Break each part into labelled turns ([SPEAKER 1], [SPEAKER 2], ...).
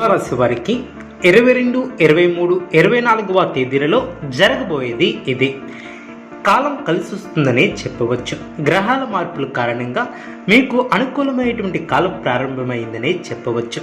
[SPEAKER 1] రాశి వారికి. ఇరవై రెండు ఇరవై మూడు ఇరవై నాలుగవ తేదీలలో జరగబోయేది ఇది. కాలం కలిసి వస్తుందనే చెప్పవచ్చు. గ్రహాల మార్పుల కారణంగా మీకు అనుకూలమైనటువంటి కాలం ప్రారంభమైందనే చెప్పవచ్చు.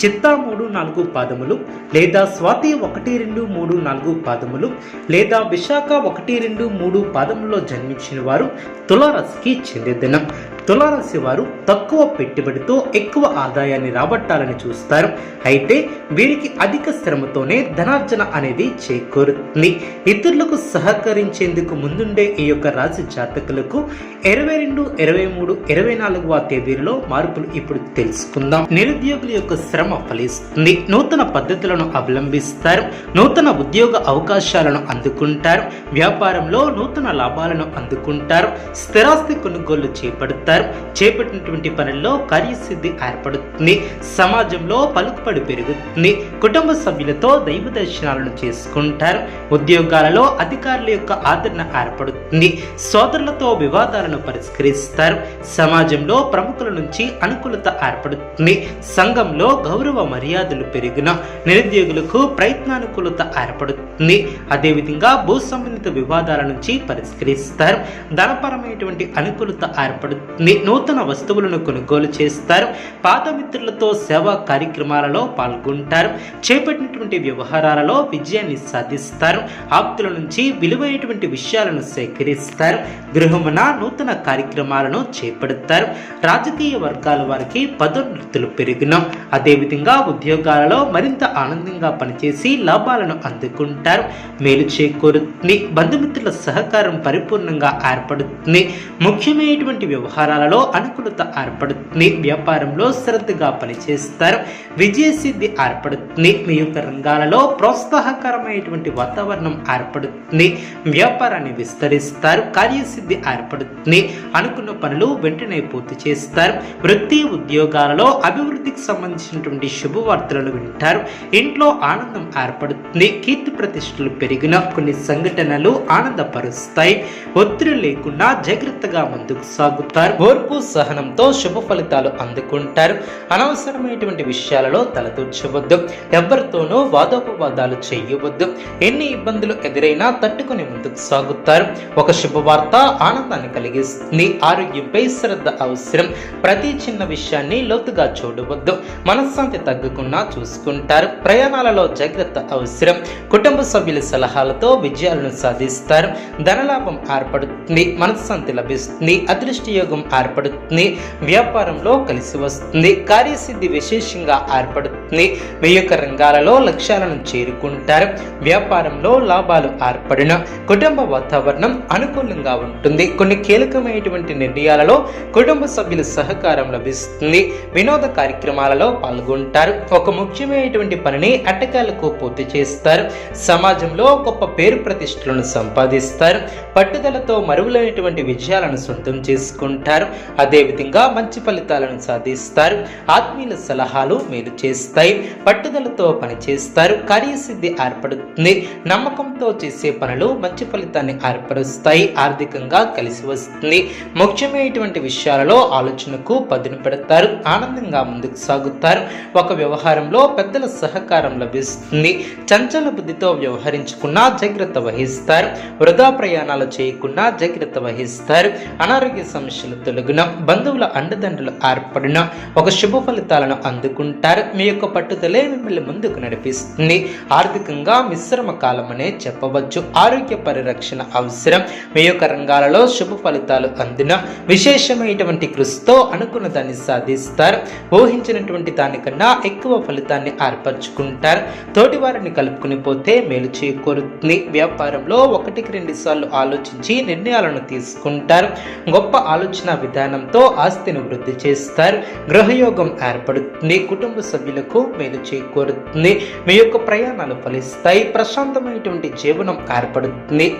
[SPEAKER 1] చిత్తా మూడు నాలుగు పాదములు లేదా స్వాతి ఒకటి రెండు మూడు నాలుగు పాదములు లేదా విశాఖ ఒకటి రెండు మూడు పాదములో జన్మించిన వారు తులారాశికి చెందిదినం తులారాశి వారు తక్కువ పెట్టుబడితో ఎక్కువ ఆదాయాన్ని రాబట్టాలని చూస్తారు. అయితే వీరికి అధిక శ్రమతోనే ధనార్జన అనేది చేకూరుతుంది. ఇతరులకు సహకరించేందుకు ముందుండే ఈ యొక్క రాశి జాతకులకు ఇరవై రెండు ఇరవై మూడు ఇరవై నాలుగవ తేదీలలో మార్పులు ఇప్పుడు తెలుసుకుందాం. నిరుద్యోగుల యొక్క శ్రమ ఫలిస్తుంది నూతన పద్ధతులను అవలంబిస్తారు. నూతన ఉద్యోగ అవకాశాలను అందుకుంటారు. వ్యాపారంలో నూతన లాభాలను అందుకుంటారు. స్థిరాస్తి కొనుగోలు చేపడతారు. చేపట్టినటువంటి పనుల్లో కార్యసిద్ధి ఏర్పడుతుంది. సమాజంలో పలుకుబడి పెరుగుతుంది. కుటుంబ సభ్యులతో దైవ దర్శనాలను చేసుకుంటారు. ఉద్యోగాలలో అధికారుల యొక్క ఆదరణ ఏర్పడుతుంది. సోదరులతో వివాదాలను పరిష్కరిస్తారు. సమాజంలో ప్రముఖుల నుంచి అనుకూలత ఏర్పడుతుంది. సంఘంలో గౌరవ మర్యాదలు పెరిగిన నిరుద్యోగులకు ప్రయత్నానుకూలత ఏర్పడుతుంది. అదేవిధంగా భూ సంబంధిత వివాదాల నుంచి పరిష్కరిస్తారు. ధనపరమైనటువంటి అనుకూలత ఏర్పడుతుంది. నూతన వస్తువులను కొనుగోలు చేస్తారు. పాత మిత్రులతో సేవా కార్యక్రమాలలో పాల్గొంటారు. చేపట్టినటువంటి వ్యవహారాలలో విజయాన్ని సాధిస్తారు. ఆప్తుల నుంచి విలువైనటువంటి విషయాలను సేకరిస్తారు. గృహమున నూతన కార్యక్రమాలను చేపడతారు. రాజకీయ వర్గాల వారికి పదోన్నతులు పెరిగిన అదేవిధంగా ఉద్యోగాలలో మరింత ఆనందంగా పనిచేసి లాభాలను అందుకుంటారు. మేలు చేకూరుతుంది. బంధుమిత్రుల సహకారం పరిపూర్ణంగా ఏర్పడుతుంది. ముఖ్యమైనటువంటి వ్యవహారాలలో అనుకూలత ఏర్పడుతుంది. వ్యాపారంలో శ్రద్ధగా పనిచేస్తారు. విజయసిద్ధి ఏర్పడుతుంది. మీ యొక్క రంగాలలో ప్రోత్సాహకరమైనటువంటి వాతావరణం ఏర్పడుతుంది. వ్యాపారాన్ని విస్తరిస్తారు. కార్యసిద్ధి ఏర్పడుతుంది. అనుకున్న పనులు వెంటనే పూర్తి చేస్తారు. వృత్తి ఉద్యోగాలలో అభివృద్ధికి సంబంధించినటువంటి శుభవార్తలను వింటారు. ఇంట్లో ఆనందం ఏర్పడుతుంది. కీర్తి ప్రతిష్టలు పెరిగిన కొన్ని సంఘటనలు ఆనందపరుస్తాయి. ఒత్తిడి లేకుండా జాగ్రత్తగా ముందుకు సాగుతారు. ఓర్పు సహనంతో శుభ ఫలితాలు అందుకుంటారు. అనవసరమైనటువంటి విషయాలలో తలదూర్చవద్దు. ఎవరితోనూ వాదోపవాదాలు చేయవద్దు. ఎన్ని ఇబ్బందులు ఎదురైనా తట్టుకుని ముందుకు సాగుతారు. ఒక శుభవార్త ఆనందాన్ని కలిగిస్తుంది. ఆరోగ్యంపై శ్రద్ధ అవసరం. ప్రతి చిన్న విషయాన్ని లోతుగా చూడవద్దు. మనశ్శాంతి తగ్గకుండా చూసుకుంటారు. ప్రయాణాలలో జాగ్రత్త అవసరం. కుటుంబ సభ్యుల సలహాలతో విజయాలను సాధిస్తారు. ధనలాభం ఏర్పడుతుంది మనశ్శాంతి లభిస్తుంది అదృష్టి యోగం ఏర్పడుతుంది వ్యాపారంలో కలిసి వస్తుంది కార్యసిద్ధి విశేషంగా ఏర్పడుతుంది. మీ యొక్క రంగాలలో లక్ష్యాలను చేరుకుంటారు. వ్యాపారంలో లాభాలు ఏర్పడిన కుటుంబ వాతావరణం అనుకూలంగా ఉంటుంది. కొన్ని కీలకమైనటువంటి నిర్ణయాలలో కుటుంబ సభ్యుల సహకారం లభిస్తుంది. వినోద కార్యక్రమాలలో పాల్గొంటారు. ఒక ముఖ్యమైనటువంటి పనిని అట్టకాలకు పూర్తి చేస్తారు. సమాజంలో గొప్ప పేరు ప్రతిష్టలను సంపాదిస్తారు. పట్టుదలతో మరువులైనటువంటి విజయాలను సొంతం చేసుకుంటారు. అదేవిధంగా మంచి ఫలితాలను సాధిస్తారు. ఆత్మీయుల సలహాలు మేలు చేస్తాయి. పట్టుదలతో పనిచేస్తారు. కార్యసిద్ధి ఏర్పడుతుంది. నమ్మకంతో చేసే పనులు మంచి ఫలితాన్ని ఏర్పరుస్తాయి. ఆర్థికంగా కలిసి వస్తుంది. ముఖ్యమైనటువంటి విషయాలలో ఆలోచనకు పదును పెడతారు. ఆనందంగా ముందుకు సాగుతారు. ఒక వ్యవహారంలో పెద్దల సహకారం లభిస్తుంది. చంచల బుద్ధితో వ్యవహరించకుండా జాగ్రత్త వహిస్తారు. వృధా ప్రయాణాలు చేయకుండా జాగ్రత్త వహిస్తారు. అనారోగ్య సమస్యలు తొలగిన బంధువుల అండదండలు ఏర్పడిన ఒక శుభ ఫలితాలను అందుకుంటారు. మీ యొక్క పట్టుదలే మిమ్మల్ని ముందుకు నడిపిస్తుంది. ఆర్థికంగా మిశ్రమ కాలం అనే చెప్పవచ్చు. ఆరోగ్య పరిరక్షణ అవసరం. మీ యొక్క రంగాలలో శుభ ఫలితాలు అందిన విశేషమైనటువంటి కృషితో అనుకున్న దాన్ని సాధిస్తారు. ఊహించినటువంటి దానికన్నా ఎక్కువ ఫలితాన్ని ఏర్పరచుకుంటారు. తోటి వారిని కలుపుకుని పోతే మేలు చేకూరుతుంది. వ్యాపారంలో ఒకటికి రెండు సార్లు ఆలోచించి నిర్ణయాలను తీసుకుంటారు. గొప్ప ఆలోచన విధానంతో ఆస్తిని వృద్ధి చేస్తారు. గృహయోగం ఏర్పడుతుంది. కుటుంబ సభ్యులకు మేలు చేకూరుతుంది. మీ యొక్క ప్రయాణాలు ఫలిస్తాయి. ప్రశాంతమైనటువంటి జీవనం ఏర్పడుతుంది.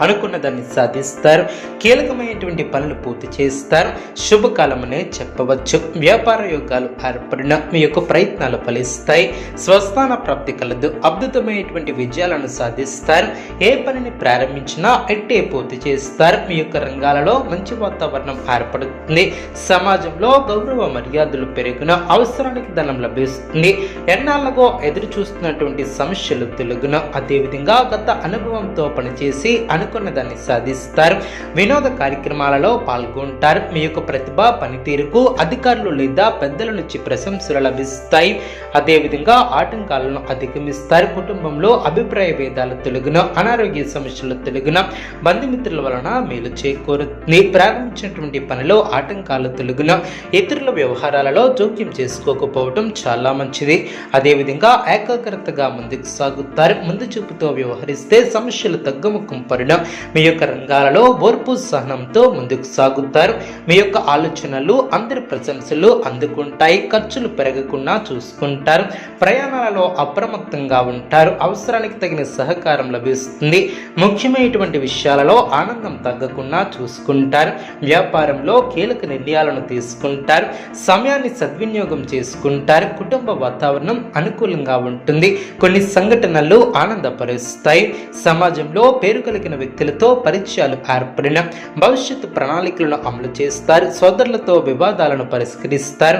[SPEAKER 1] అనుకున్న దాన్ని సాధిస్తారు. కీలకమైనటువంటి పనులు పూర్తి చేస్తారు. శుభకాలమనే చెప్పవచ్చు. వ్యాపార యోగాలు ఏర్పడిన మీ యొక్క ప్రయత్నాలు ఫలిస్తాయి. స్వస్థాన ప్రాప్తి కలదు. అద్భుతమైనటువంటి విజయాలను సాధిస్తారు. ఏ పనిని ప్రారంభించినా ఎట్టే పూర్తి చేస్తారు. మీ యొక్క రంగాలలో మంచి వాతావరణం ఏర్పడుతుంది. సమాజంలో గౌరవ మర్యాదలు పెరిగిన అవసరానికి ధనం లభిస్తుంది. ఎన్నాళ్ళగో ఎదురు చూస్తున్నటువంటి సమస్యలు తెలుగున. అదేవిధంగా గత అనుభవంతో పనిచేసి అనుకున్న దాన్ని సాధిస్తారు. వినోద కార్యక్రమాలలో పాల్గొంటారు. మీ యొక్క ప్రతిభ పనితీరుకు అధికారులు లేదా పెద్దల నుంచి ప్రశంసలు లభిస్తాయి. అదేవిధంగా ఆటంకాలను అధిగమిస్తారు. కుటుంబంలో అభిప్రాయ భేదాలు తొలగిన అనారోగ్య సమస్యలు తొలగిన బంధుమిత్రుల వలన మేలు చేకూరుతుంది. ప్రారంభించినటువంటి పనిలో ఆటంకాలు తొలగిన ఇతరుల వ్యవహారాలలో జోక్యం చేసుకోకపోవడం చాలా మంచిది. అదేవిధంగా ఏకాగ్రతగా ముందుకు సాగుతారు. ముందు చూపుతో వ్యవహరిస్తే సమస్యలు తగ్గుముఖం పడిన మీ యొక్క రంగాలలో ఓర్పు సహనంతో ముందుకు సాగుతారు. మీ యొక్క ఆలోచనలు అందరి ప్రశంసలు అందుకుంటాయి. ఖర్చులు పెరగకుండా చూసుకుంటారు. ప్రయాణాలలో అప్రమత్తంగా ఉంటారు. అవసరానికి తగిన సహకారం లభిస్తుంది. ముఖ్యమైనటువంటి విషయాలలో ఆనందం తగ్గకుండా చూసుకుంటారు. వ్యాపారంలో కీలక నిర్ణయాలను తీసుకుంటారు. సమయాన్ని సద్వినియోగం చేసుకుంటారు. కుటుంబ వాతావరణం అనుకూలంగా ఉంటుంది. కొన్ని సంఘటనలు ఆనందపరుస్తాయి. సమాజంలో పేరు కలిగిన వ్యక్తులతో పరిచయాలు ఏర్పడిన భవిష్యత్తు ప్రణాళికలను అమలు చేస్తారు. సోదరులతో వివాదాలను పరిష్కరిస్తారు.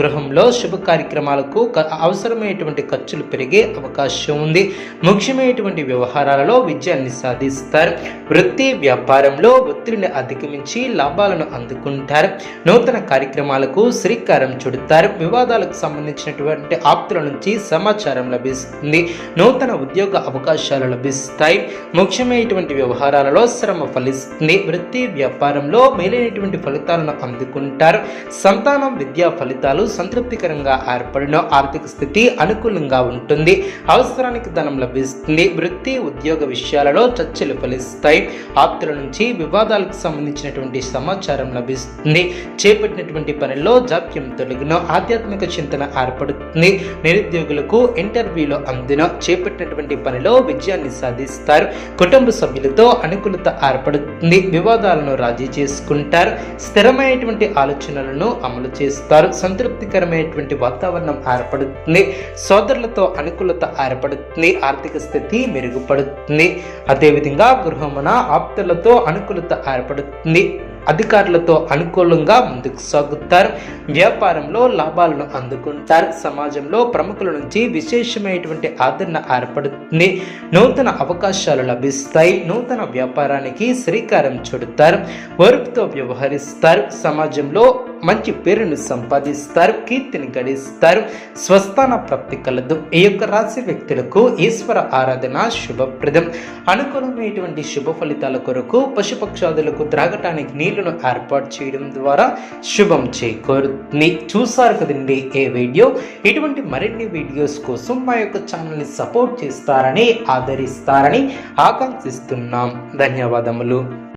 [SPEAKER 1] గృహంలో శుభ కార్యక్రమాలకు అవసరమైనటువంటి ఖర్చులు పెరిగే అవకాశం ఉంది. ముఖ్యమైనటువంటి వ్యవహారాలలో విజయాన్ని సాధిస్తారు. వృత్తి వ్యాపారంలో ఒత్తిడిని అధిగమించి లాభాలను అందుకుంటారు. నూతన కార్యక్రమాలకు శ్రీకారం చుడతారు. వివాదాలకు సంబంధించినటువంటి ఆప్తుల నుంచి సమాచారం లభిస్తుంది. నూతన ఉద్యోగ అవకాశాలు లభిస్తాయి. ముఖ్యమైనటువంటి వ్యవహారాలలో శ్రమ ఫలిస్తుంది. వృత్తి వ్యాపారంలో మేలైనటువంటి ఫలితాలను అందుకుంటారు. సంతానం విద్యా ఫలితాలు సంతృప్తికరంగా ఏర్పడిన ఆర్థిక స్థితి అనుకూలంగా ఉంటుంది. అవసరానికి ధనం లభిస్తుంది. వృత్తి ఉద్యోగ విషయాలలో చర్చలు ఫలిస్తాయి. ఆప్తుల నుంచి వివాదాలకు సంబంధించినటువంటి సమాచారం లభిస్తుంది. చేపట్టినటువంటి పనిలో జాప్యం తొలగిన ఆధ్యాత్మిక చింతన ఏర్పడుతుంది. నిరుద్యోగులకు ఇంటర్వ్యూలో అందిన చేపట్టినటువంటి పనిలో విజయాన్ని సాధిస్తారు. కుటుంబ సభ్యులు సభ్యులతో అనుకూలత ఏర్పడుతుంది. వివాదాలను రాజీ చేసుకుంటారు. స్థిరమైనటువంటి ఆలోచనలను అమలు చేస్తారు. సంతృప్తికరమైనటువంటి వాతావరణం ఏర్పడుతుంది. సోదరులతో అనుకూలత ఏర్పడుతుంది. ఆర్థిక స్థితి మెరుగుపడుతుంది. అదేవిధంగా గృహమున ఆప్తులతో అనుకూలత ఏర్పడుతుంది. అధికారులతో అనుకూలంగా ముందుకు సాగుతారు. వ్యాపారంలో లాభాలను అందుకుంటారు. సమాజంలో ప్రముఖుల నుంచి విశేషమైనటువంటి ఆదరణ ఏర్పడుతుంది. నూతన అవకాశాలు లభిస్తాయి. నూతన వ్యాపారానికి శ్రీకారం చుడతారు. ఓర్పుతో వ్యవహరిస్తారు. సమాజంలో మంచి పేరును సంపాదిస్తారు కీర్తిని గడిస్తారు స్వస్థాన ప్రాప్తి కలదు. ఈ యొక్క రాశి వ్యక్తులకు ఈశ్వర ఆరాధన శుభప్రదం. అనుకూలమైనటువంటి శుభ ఫలితాల కొరకు పశుపక్షాదులకు త్రాగటానికి నీళ్ళను ఏర్పాటు చేయడం ద్వారా శుభం చేకూరుతుంది. చూసారు కదండి ఏ వీడియో? ఇటువంటి మరిన్ని వీడియోస్ కోసం మా యొక్క ఛానల్ని సపోర్ట్ చేస్తారని ఆదరిస్తారని ఆకాంక్షిస్తున్నాం. ధన్యవాదములు.